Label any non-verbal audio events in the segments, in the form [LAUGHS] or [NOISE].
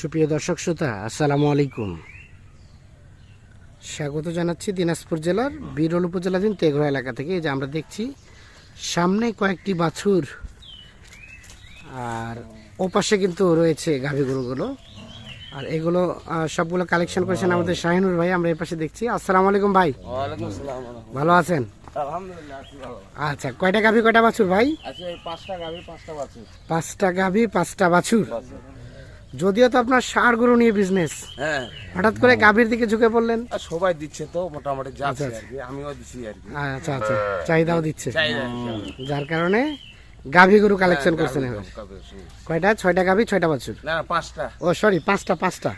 সুপ্রিয় দর্শক শ্রোতা আসসালামু আলাইকুম। স্বাগত জানাচ্ছি দিনাজপুর জেলার বিরল উপজেলাধীন তেঘরা এলাকা থেকে। এই যে আমরা দেখছি সামনে কয়েকটি বাছুর আর ওপাশে কিন্তু রয়েছে গাভী গরুগুলো। আর এগুলো সবগুলো কালেকশন করেছেন আমাদের শাহিনুর ভাই আমরা এই পাশে দেখছি। আসসালামু আলাইকুম ভাই। ভালো আছেন? আচ্ছা কয়টা গাভী কয়টা বাছুর ভাই? পাঁচটা গাভি পাঁচটা বাছুর। পাঁচটা গাভী পাঁচটা বাছুর। যদিও তো আপনার সার গরু নিয়ে বিজনেস হ্যাঁ। হঠাৎ করে গাভীর দিকে ঝুঁকে পড়লেন? সবাই দিচ্ছে তো মোটামুটি যাচ্ছে আর কি আমিও দিচ্ছি আর কি। আচ্ছা আচ্ছা। চাহিদাও দিচ্ছে। যার কারণে গাভী গরু কালেকশন করছেন এবার গাভী গরু। কয়টা? ছয়টা গাভী ছয়টা বাছুর? না পাঁচটা। ও সরি পাঁচটা পাঁচটা।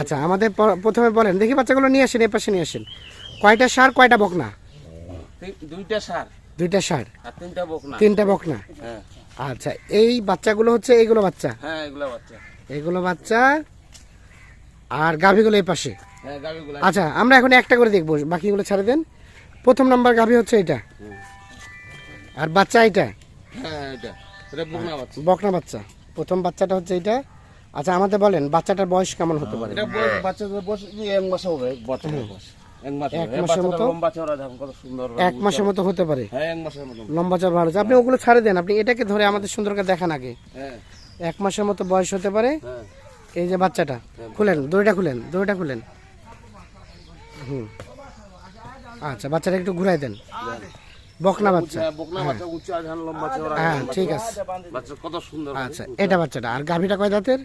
আচ্ছা আমাদের প্রথমে বলেন। দেখি বাচ্চাগুলো নিয়ে আসেন এ পাশে নিয়ে আসেন। কয়টা সার কয়টা বকনা? দুইটা সার। দুইটা সার? তিনটা বকনা। তিনটা বকনা? হ্যাঁ। আচ্ছা এই বাচ্চাগুলো হচ্ছে এইগুলো বাচ্চা? হ্যাঁ এগুলা বাচ্চা। এগুলো বাচ্চা আর গাভীগুলো এই পাশে। হ্যাঁ আচ্ছা আমরা এখন একটা করে দেখব বাকিগুলো ছাড়ে দেন। প্রথম নাম্বার গাভী হচ্ছে এটা। আর বাচ্চা এটা। হ্যাঁ এটা। বকনা বাচ্চা। প্রথম বাচ্চাটা হচ্ছে এটা। আচ্ছা আমাদের বলেন বাচ্চাটার বয়স কেমন হতে পারে? বয়স এক মাস হবে বয়স। মাসের মতো? হতে পারে? হ্যাঁ লম্বা চড় ভালো। আপনি ওগুলো ছাড়ে দেন। আপনি এটাকে ধরে আমাদের সুন্দর করে দেখান আগে। হ্যাঁ। এক মাসের মতো বয়স হতে পারে। হ্যাঁ। এই যে বাচ্চাটা খুলেন দড়িটা খুলেন দড়িটা খুলেন। হুম। আচ্ছা বাচ্চাটা একটু ঘুরাই দেন। বকনা বাচ্চা। হ্যাঁ, বকনা বাচ্চা উচ্চ আধান লম্বা চওড়া হ্যাঁ ঠিক আছে। বাচ্চা কত সুন্দর। আচ্ছা এটা বাচ্চাটা। আর গাভীটা কয় দাঁতের?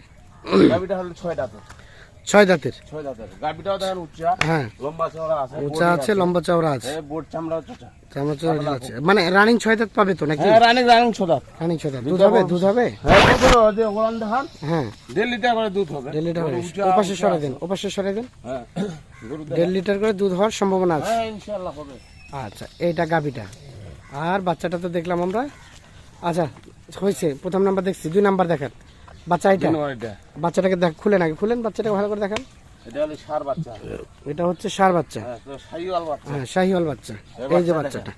গাভিটা হলো ছয় দাঁতের। ছয় দাঁতের ছয় দাঁতের গাবিটাও দেখেন উচ্চা হ্যাঁ। লম্বা চওড়া আছে উঁচা আছে লম্বা চওড়া আছে। হ্যাঁ বোর্ড চামড়া চোটা চামড়া চওড়া আছে। মানে রানিং ছয় দাঁত পাবে তো নাকি? হ্যাঁ রানিং রানিং ছ দাঁত রানিং ছয় দাঁত দুধ হবে? দুধ হবে? হ্যাঁ দুধ হবে যে ওলান দেখান হ্যাঁ। দেড় লিটার করে দুধ হবে। দেড় লিটার হবে ওপাশে সরে দেন ওপাশে সরে দেন। হ্যাঁ। দেড় লিটার করে দুধ হওয়ার সম্ভাবনা আছে। হ্যাঁ ইনশাআল্লাহ হবে। আচ্ছা এইটা গাভিটা। আর বাচ্চাটা তো দেখলাম আমরা। আচ্ছা হয়েছে। প্রথম নাম্বার দেখছি। দুই নাম্বার দেখান। বাচ্চা এটা? বাচ্চাটাকে দেখ খুলেন আগে খুলেন বাচ্চাটাকে ভালো করে দেখান। এটা হচ্ছে সার বাচ্চা। হ্যাঁ বাচ্চা। হ্যাঁ শাহিওয়াল বাচ্চা। এই যে বাচ্চাটা।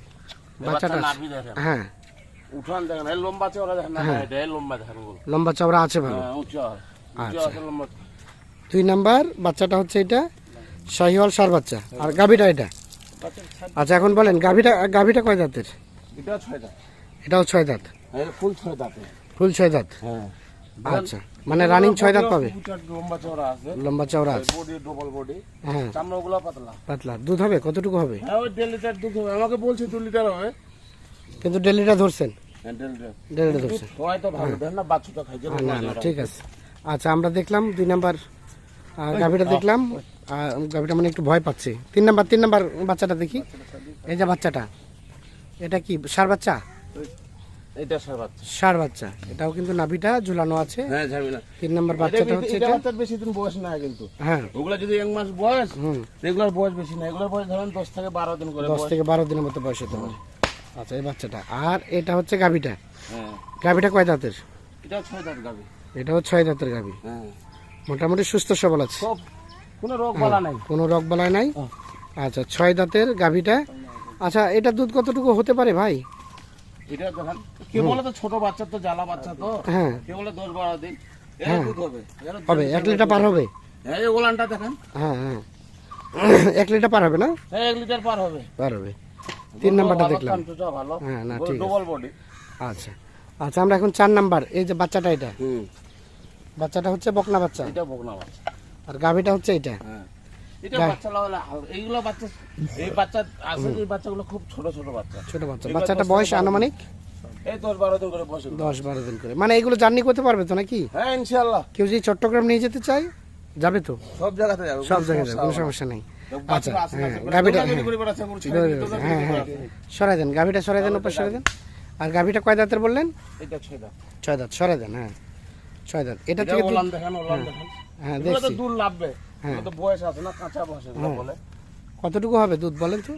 বাচ্চাটা বাচ্চা হ্যাঁ। লম্বা চওড়া চওড়া আছে ভালো। হ্যাঁ আচ্ছা। দুই নাম্বার বাচ্চাটা হচ্ছে এটা শাহিওয়াল সার বাচ্চা। আর গাভিটা এটা? আচ্ছা এখন বলেন গাভিটা গাভিটা কয় দাঁতের? এটা ছয় দাঁত। এটাও ছয় দাঁত। হ্যাঁ ফুল ছয় দাঁতে ফুল ছয় দাঁত। হ্যাঁ। আচ্ছা মানে রানিং ছয় দাঁত পাবে? লম্বা চওড়া আছে। লম্বা চওড়া আছে। বডি ডবল বডি হ্যাঁ। পাতলা। পাতলা। দুধ হবে? কতটুকু হবে? হ্যাঁ ওই দেড় লিটার দুধ হবে। আমাকে বলছে দু লিটার হবে। কিন্তু ধরছেন? দেড় লিটার। ধরছেন। সবাই তো ভালো দেন না বাচ্চাটা না না ঠিক আছে। আচ্ছা আমরা দেখলাম দুই নাম্বার গাভীটা দেখলাম। গাভীটা মানে একটু ভয় পাচ্ছে। তিন নাম্বার তিন নাম্বার বাচ্চাটা দেখি। এই যে বাচ্চাটা। এটা কি সার বাচ্চা? এটা বাচ্চা। এটাও কিন্তু নাভিটা ঝুলানো আছে। হ্যাঁ ঝামেলা তিন নাম্বার বাচ্চাটা হচ্ছে এটা বেশি দিন বয়স না কিন্তু। হ্যাঁ। ওগুলা যদি এক মাস বয়স বয়স বেশি না এগুলোর বয়স ধরেন দশ থেকে বারো দিন করে দশ থেকে বারো দিনের মতো বয়স হতে পারে। আচ্ছা এই বাচ্চাটা। আর এটা হচ্ছে গাভীটা। হ্যাঁ। গাভীটা কয় দাঁতের এটা ছয় দাঁত গাবি এটাও ছয় দাঁতের গাভী। হ্যাঁ। মোটামুটি সুস্থ সবল আছে। সব কোনো রোগ বলা নাই। কোনো রোগ বালাই নাই। হ্যাঁ। আচ্ছা ছয় দাঁতের গাভীটা। আচ্ছা এটা দুধ কতটুকু হতে পারে ভাই? এটা দেখেন কে বলে তো ছোট বাচ্চা তো জ্বালা বাচ্চা তো? হ্যাঁ। কে বলে দশ বারো দিন? হ্যাঁ। হবে। এক লিটার পার হবে। হ্যাঁ এই ওলানটা দেখেন। হ্যাঁ হ্যাঁ। [COUGHS] এক লিটার পার হবে না? হ্যাঁ এক লিটার পার হবে। পার হবে। তিন নাম্বারটা দেখলাম। ভালো। হ্যাঁ না ঠিক ডবল বডি আচ্ছা আচ্ছা আমরা এখন চার নাম্বার এই যে বাচ্চাটা এটা। হুম। বাচ্চাটা হচ্ছে বকনা বাচ্চা। এটা বকনা বাচ্চা। আর গাভীটা হচ্ছে এটা। হ্যাঁ। এটা বাচ্চা এইগুলো বাচ্চা এই বাচ্চা আছে এই বাচ্চাগুলো খুব ছোট ছোট বাচ্চা। ছোট বাচ্চা। বাচ্চাটা বয়স আনুমানিক? এই দশ বারো দিন করে বসে দশ বারো দিন করে। মানে এগুলো জার্নি করতে পারবে তো নাকি? হ্যাঁ ইনশাল্লাহ কেউ যদি চট্টগ্রাম নিয়ে যেতে চায় যাবে তো? সব জায়গাতে যাবে সব জায়গায় যাবে কোনো সমস্যা নেই। আচ্ছা হ্যাঁ। গাভীটা হ্যাঁ হ্যাঁ করে হ্যাঁ। বেড়াচ্ছে। সরাই দেন গাভীটা সরাই দেন ওপর সরাই দেন। আর গাভীটা কয় দাঁতের বললেন? এটা ছয় দাঁত। ছয় দাঁত সরাই দেন হ্যাঁ। ছয় দাঁত। এটা থেকে হ্যাঁ দেখছি। দুধ লাভবে। হ্যাঁ। বয়স আছে না, কাঁচা বয়স বলে। কতটুকু হবে দুধ বলেন তো?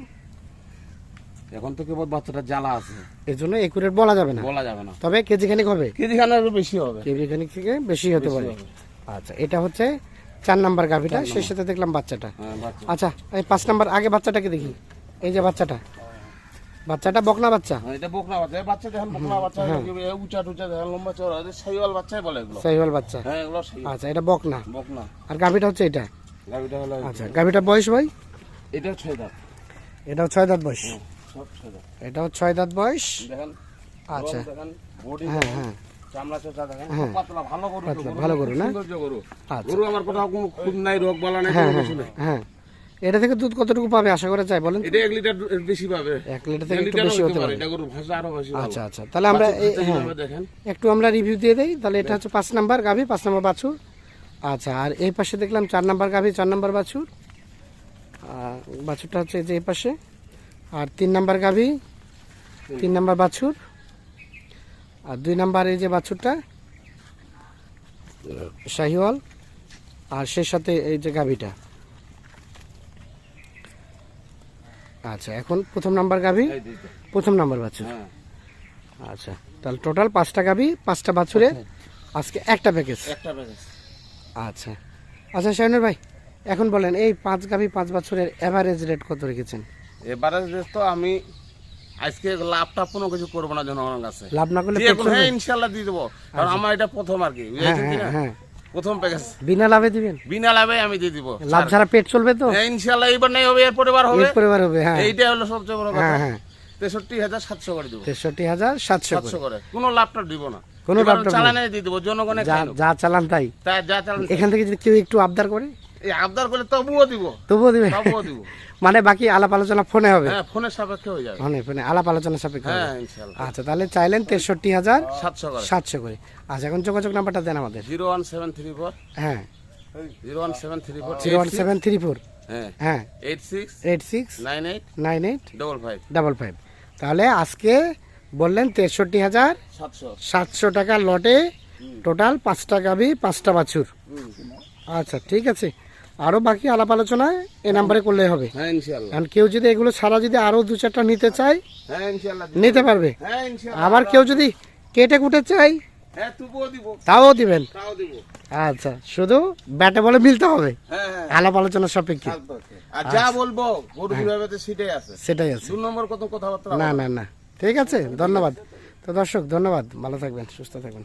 এখন তো কেবল বাচ্চাটা জ্বালা আছে। এর জন্য একুরেট বলা যাবে না। বলা যাবে না। তবে কেজি খানিক হবে। কেজি খানে আরও বেশি হবে। কেজি খানিক থেকে বেশি হতে পারে। আচ্ছা এটা হচ্ছে চার নাম্বার গাভীটা সেই সাথে দেখলাম বাচ্চাটা। হ্যাঁ, আচ্ছা এই পাঁচ নাম্বার আগে বাচ্চাটাকে দেখি। এই যে বাচ্চাটা। বাচ্চাটা বকনা বাচ্চা। হ্যাঁ, এটা বকনা বাচ্চা। বাচ্চা দেখেন বকনা বাচ্চা এ উঁচা টুচা দেখেন লম্বা চড়া এটা সাইওয়াল বাচ্চাই বলে এগুলো। সাইওয়াল বাচ্চা। হ্যাঁ এগুলো আচ্ছা এটা বকনা। বকনা। আর গাভিটা হচ্ছে এটা। গাভিটা হলো আচ্ছা গাভিটার বয়স ভাই? এটা ছয় দাঁত। এটাও ছয় দাঁত বয়স। এটাও ছয় দাঁত বয়স? আচ্ছা। হ্যাঁ হ্যাঁ। হ্যাঁ। ভালো গরু না? গরু। আচ্ছা। আমার কোথাও কোনো খুব নাই রোগ বলা নাই হ্যাঁ হ্যাঁ কিছু নাই। হ্যাঁ। এটা থেকে দুধ কতটুকু পাবে আশা করা যায় বলেন এটা লিটার বেশি পাবে। এক লিটার থেকে একটু বেশি হতে পারে পারে। এটা গরু ভাষা আরও বেশি আচ্ছা আচ্ছা। তাহলে আমরা একটু আমরা রিভিউ দিয়ে দেই তাহলে এটা হচ্ছে পাঁচ নাম্বার গাভি পাঁচ নাম্বার বাছুর। আচ্ছা আর এই পাশে দেখলাম চার নাম্বার গাভি চার নাম্বার বাছুর। বাছুরটা হচ্ছে এই যে এই পাশে। আর তিন নাম্বার গাভি তিন নাম্বার বাছুর আর দুই নাম্বার এই যে বাছুরটা শাহিওয়াল আর সেই সাথে এই যে গাভিটা। আচ্ছা এখন প্রথম নাম্বার গাভি। প্রথম নাম্বার বাছুর। হ্যাঁ। আচ্ছা তাহলে টোটাল পাঁচটা গাবি পাঁচটা বাছুরের আজকে একটা প্যাকেজ একটা প্যাকেজ আচ্ছা। আচ্ছা শাহিনুর ভাই এখন বলেন এই পাঁচ গাবি পাঁচ বছরের অ্যাভারেজ রেট কত রেখেছেন? এবারে তো আমি আজকে লাভ টাভ কোনো কিছু করব না জনগণের কাছে। লাভ না করলে? হ্যাঁ ইনশাল্লাহ দিয়ে দেবো। কারণ আমার এটা প্রথম আর কি হ্যাঁ বুঝেছেন হ্যাঁ? হ্যাঁ। প্রথম প্যাকেজ বিনা লাভে দিবেন? বিনা লাভে আমি দিয়ে দিব। লাভ ছাড়া পেট চলবে তো? হ্যাঁ, ইনশাল্লাহ এইবার নেই হবে হবে। এর পরিবার হবে হ্যাঁ। এইটা হলো সবচেয়ে বড় কথা। হ্যাঁ তেষট্টি হাজার সাতশো করে দিব। তেষট্টি হাজার সাতশো করে। কোনো লাভটা দিব না। কোনো লাভটা চালানে দিয়ে দিব জনগণে যা চালান তাই। তাই যা চালান এখান থেকে যদি কেউ একটু আবদার করে? আবদার করলে তবুও দিব। তবুও দিবে? তবুও দিব। [LAUGHS] মানে বাকি আলাপ আলোচনা ফোনে হবে? হ্যাঁ ফোনের সাপেক্ষে হয়ে যাবে। ফোনে ফোনে আলাপ আলোচনা সাপেক্ষে হ্যাঁ আচ্ছা তাহলে চাইলেন তেষট্টি হাজার সাতশো করে। আচ্ছা এখন যোগাযোগ নাম্বারটা দেন আমাদের। Zero one seven three four. হ্যাঁ। Zero one seven three four. Zero one seven three four. হ্যাঁ। হ্যাঁ। Eight six eight six nine eight nine eight double five. Double five. তাহলে আজকে বললেন তেষট্টি হাজার সাতশো। টাকা লটে টোটাল পাঁচটা গাবি পাঁচটা বাছুর। আচ্ছা ঠিক আছে। আরও বাকি আলাপ আলোচনায় এ নাম্বারে করলে হবে। হ্যাঁ কারণ কেউ যদি এগুলো ছাড়া যদি আরও দু চারটা নিতে চায় হ্যাঁ নিতে পারবে। হ্যাঁ আবার কেউ যদি কেটে কুটে চাই হ্যাঁ তবুও দিব। তাও দিবেন। তাও দিব। আচ্ছা শুধু ব্যাটে বলে মিলতে হবে। আলাপ আলোচনা সাপেক্ষে। আর যা বলব গরু কীভাবে তো সেটাই আছে। সেটাই আছে। দু নম্বর কত কথাবার্তা না না না। ঠিক আছে ধন্যবাদ। তো দর্শক ধন্যবাদ। ভালো থাকবেন সুস্থ থাকবেন।